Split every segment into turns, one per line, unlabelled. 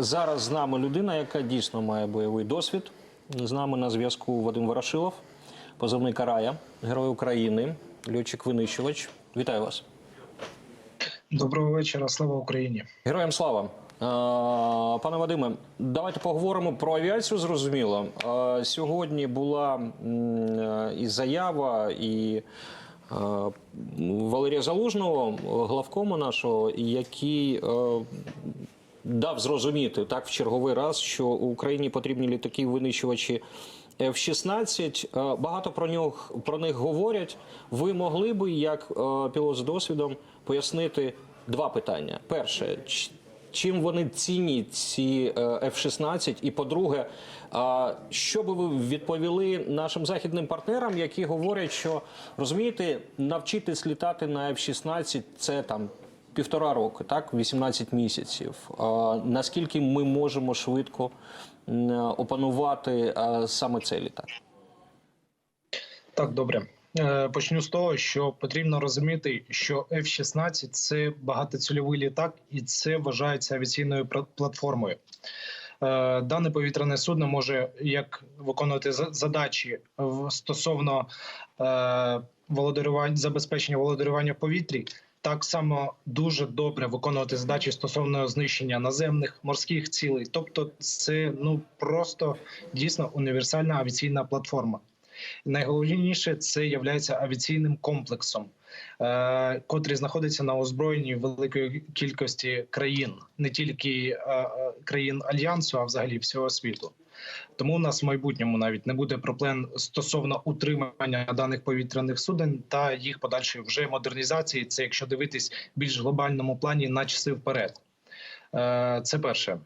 Зараз з нами людина, яка дійсно має бойовий досвід. З нами на зв'язку Вадим Ворошилов, позивний Карая, Герой України, льотчик винищувач. Вітаю вас.
Доброго вечора, слава Україні.
Героям слава. Е, Пане Вадиме, давайте поговоримо про авіацію. Зрозуміло. Е, Сьогодні була е, і заява, і Валерія Залужного, главкому нашого, який дав зрозуміти так в черговий раз, що Україні потрібні літаки винищувачі. F-16, Е, багато про нього про них говорять. Ви могли би, як е, пілот з досвідом, пояснити два питання: перше, чим вони цінні, ці е, F-16? І по-друге, що би ви відповіли нашим західним партнерам, які говорять, що розумієте, навчитись літати на F-16 – це там півтора року, так, 18 місяців. Наскільки ми можемо швидко опанувати саме цей літак?
Так, добре. Е, Почну з того, що потрібно розуміти, що F-16 – це багатоцільовий літак, і це вважається авіаційною платформою. Е, Дане повітряне судно може як виконувати задачі стосовно е, володарювання забезпечення володарювання в повітрі. Так само дуже добре виконувати задачі стосовно знищення наземних морських цілей. Тобто, це ну просто дійсно універсальна авіаційна платформа. Найголовніше це є авіаційним комплексом, е, котрий знаходиться на озброєнні великої кількості країн, не тільки е, е, країн альянсу, а взагалі всього світу. Тому у нас в майбутньому навіть не буде проблем стосовно утримання даних повітряних суден та їх подальшої вже модернізації. Це якщо дивитись більш глобальному плані на часи вперед. Е, Це перше.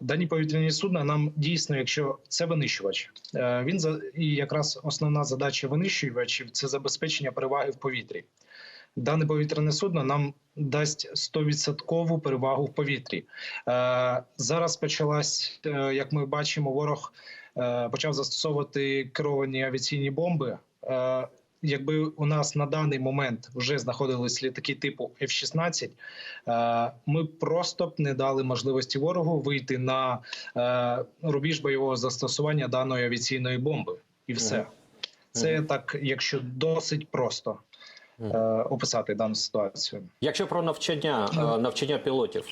Дані повітряні судна нам дійсно, якщо це винищувач, е, він за і якраз основна задача винищувачів це забезпечення переваги в повітрі. Дане повітряне судно нам дасть 100% перевагу в повітрі. Е, Зараз почалась, е, як ми бачимо, ворог е, почав застосовувати керовані авіаційні бомби. Якби у нас на даний момент вже знаходились літаки типу F-16, е, ми просто б не дали можливості ворогу вийти на рубіж бойового застосування даної авіаційної бомби, і все. Це так, якщо досить просто описати дану ситуацію.
Якщо про навчання, е, навчання пілотів,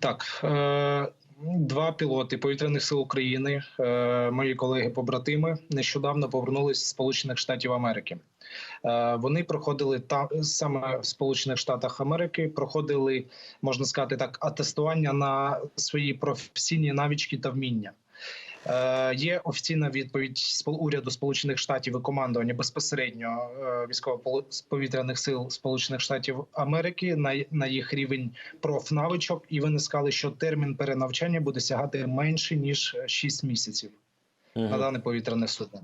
Так, е, два пілоти повітряних сил України, е, мої колеги-побратими, нещодавно повернулись з Сполучених Штатів Америки. Е, Вони проходили там саме в Сполучених Штатах Америки, проходили, можна сказати так, атестування на свої професійні навички та вміння. Е, Є офіційна відповідь уряду Сполучених Штатів і командування безпосередньо е, військово-повітряних сил Сполучених Штатів Америки на, на їх рівень профнавичок, і вони сказали, що термін перенавчання буде сягати менше ніж 6 місяців на дане повітряне судно.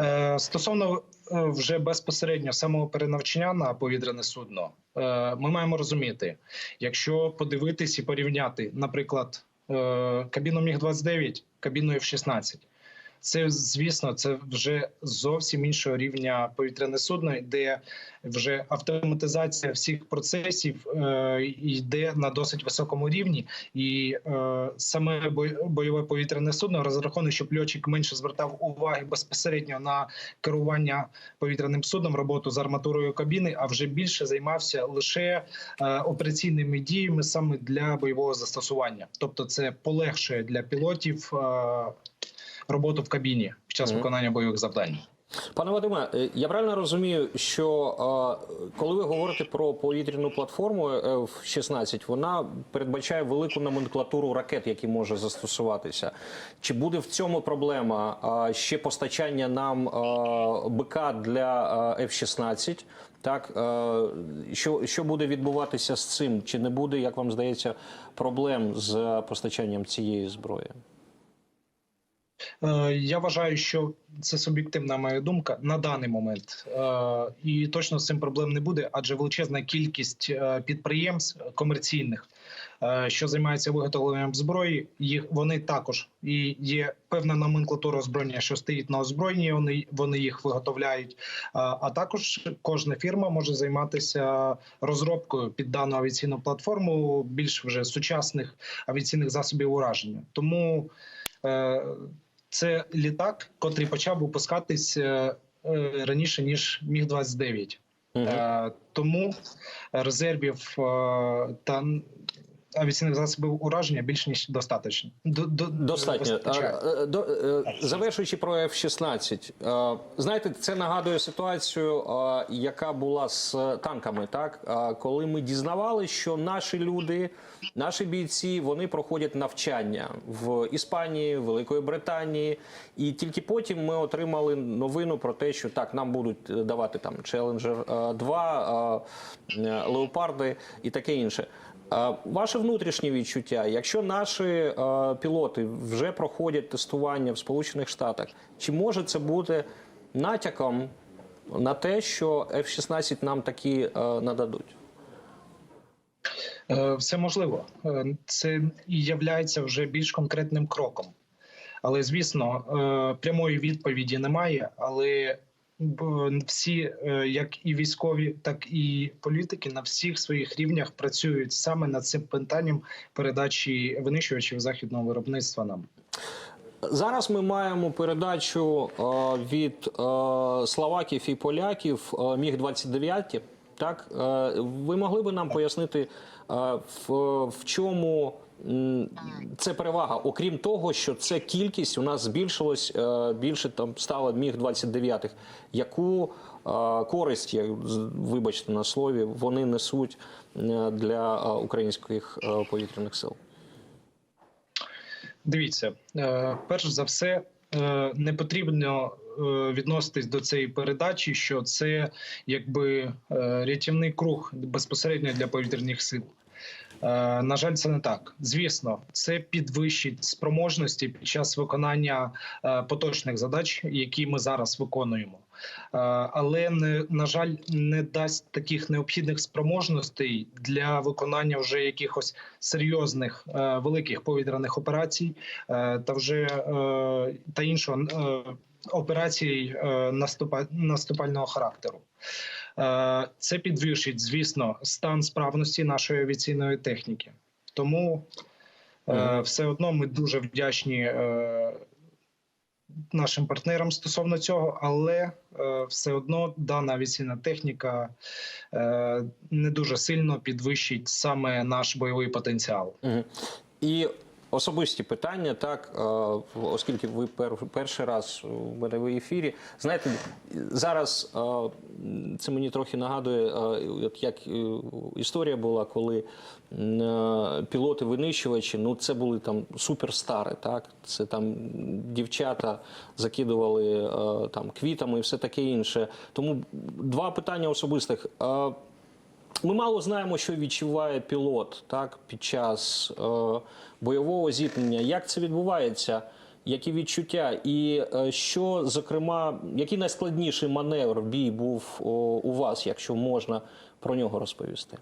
Е, Стосовно вже безпосередньо самого перенавчання на повітряне судно, ми маємо розуміти, якщо подивитись і порівняти, наприклад, кабіну Міг 29 кабіну F-16, це звісно, це вже зовсім іншого рівня повітряне судно, де вже автоматизація всіх процесів е, йде на досить високому рівні, і е, саме бой- бойове повітряне судно розраховане, щоб льотчик менше звертав уваги безпосередньо на керування повітряним судном, роботу з арматурою кабіни, а вже більше займався лише е, операційними діями саме для бойового застосування. Тобто, це полегшує для пілотів е, роботу в кабіні під час виконання бойових завдань.
Пане Вадиме, е, я правильно розумію, що е, коли ви говорите про повітряну платформу F-16, вона передбачає велику номенклатуру ракет, які може застосуватися. Чи буде в цьому проблема ще постачання нам е, БК для е, F-16? Так, е, що, що буде відбуватися з цим? Чи не буде, як вам здається, проблем з постачанням цієї зброї?
Е, Я вважаю, що це суб'єктивна моя думка на даний момент, Е, і точно з цим проблем не буде, адже величезна кількість е, підприємств комерційних, що займаються виготовленням зброї, їх вони також і є певна номенклатура озброєння, що стоїть на озброєнні. Вони вони їх виготовляють. А, також кожна фірма може займатися розробкою під дану авіаційну платформу більш вже сучасних авіаційних засобів ураження. Тому це літак, котрий почав випускатись е, е, раніше ніж міг 29
Мгм.
Е, тому резервів та авіаційних засобів ураження більш ніж достатньо. До, до,
Достатньо. А, е, до- е, Завершуючи про F-16, е, знаєте, це нагадує ситуацію, яка була з танками, так? Коли ми дізнавали, що наші люди, наші бійці, вони проходять навчання в Іспанії, Великої Британії, і тільки потім ми отримали новину про те, що так, нам будуть давати там Challenger 2, е, е, Леопарди і таке інше. Ваше внутрішнє відчуття, якщо наші пілоти вже проходять тестування в Сполучених Штатах, чи може це бути натяком на те, що F-16 нам такі нададуть?
Е, Все можливо. Е, Це являється вже більш конкретним кроком. Але звісно, е, прямої відповіді немає. Але всі, е, як і військові, так і політики, на всіх своїх рівнях працюють саме над цим питанням передачі винищувачів західного виробництва нам.
Зараз ми маємо передачу е, від е, словаків і поляків міг 29 Так ви могли би нам пояснити, в, в чому це перевага, окрім того, що це кількість у нас збільшилась е, більше там стало міг 29 Яку е, користь, я з- вибачте на слові, вони несуть е, для українських повітряних сил?
Дивіться, перш за все, не потрібно відноситись до цієї передачі, що це якби рятівний круг безпосередньо для повітряних сил. Е, На жаль, це не так. Звісно, це підвищить спроможності під час виконання е, поточних задач, які ми зараз виконуємо. Е, Але на жаль, не дасть таких необхідних спроможностей для виконання вже якихось серйозних великих повітряних операцій та вже та іншого операцій наступального характеру. Е, Це підвищить, звісно, стан справності нашої авіаційної техніки. Тому е, все одно ми дуже вдячні е, нашим партнерам стосовно цього, але все одно дана авіаційна техніка не дуже сильно підвищить саме наш бойовий потенціал.
І особисті питання, так, е, оскільки ви перший раз у мене в ефірі. Знаєте, зараз е, це мені трохи нагадує, е, от як історія була, коли пілоти винищувачі, ну це були там суперстари, так? Це там дівчата закидували там квітами і все таке інше. Тому два питання особистих. Ми мало знаємо, що відчуває пілот так, під час е, бойового зіткнення. Як це відбувається? Які відчуття? І е, що, зокрема, який найскладніший маневр бій був о, у вас, якщо можна про нього розповісти?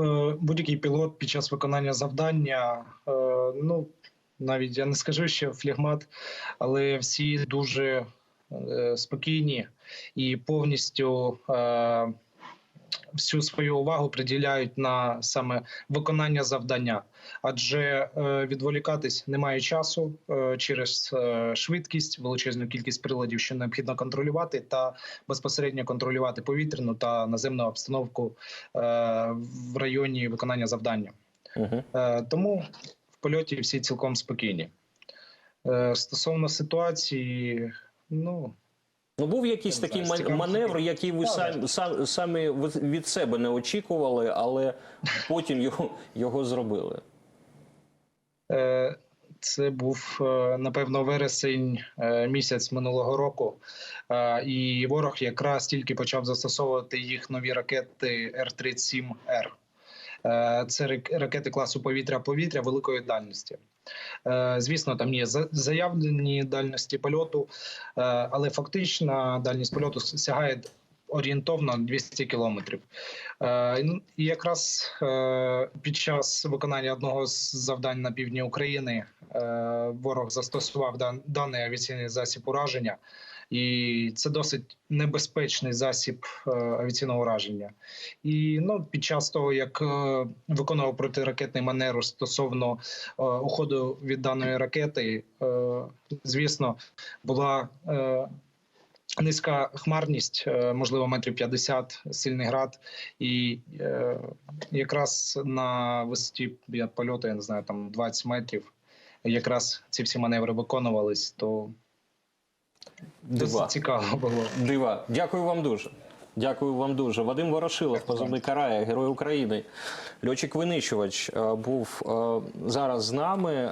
Е, Будь-який пілот під час виконання завдання, е, ну навіть я не скажу, що флегмат, але всі дуже е, спокійні і повністю всю свою увагу приділяють на саме виконання завдання, адже е, відволікатись немає часу е, через е, швидкість, величезну кількість приладів, що необхідно контролювати, та безпосередньо контролювати повітряну та наземну обстановку в районі виконання завдання.
Угу.
Тому в польоті всі цілком спокійні. Стосовно ситуації, ну
Ну, був якийсь
Не
такий
знаю,
маневр, який ви самі, сам, самі від себе не очікували, але потім його, його зробили.
Е, Це був е, напевно вересень е, місяць минулого року, і ворог якраз тільки почав застосовувати їх нові ракети Р-37Р. Е, Це рак- ракети класу повітря-повітря великої дальності. Е, Звісно, там є заявлені дальності польоту, е, але фактична дальність польоту сягає орієнтовно 200 кілометрів. Е, ну, І якраз під час виконання одного з завдань на півдні України ворог застосував дан- даний авіаційний засіб ураження, і це досить небезпечний засіб е, авіаційного ураження. І ну, під час того, як е, виконував протиракетний маневр стосовно е, уходу від даної ракети, звісно, була низька хмарність, можливо, метрів 50, сильний град, і е, якраз на висоті польоту, я не знаю, там 20 метрів, якраз ці всі маневри виконувались, то
Дива.
цікаво було.
Дива. Дякую вам дуже. Дякую вам дуже. Вадим Ворошилов, позивний Карая, Герой України. Льотчик винищувач е, був е, зараз з нами.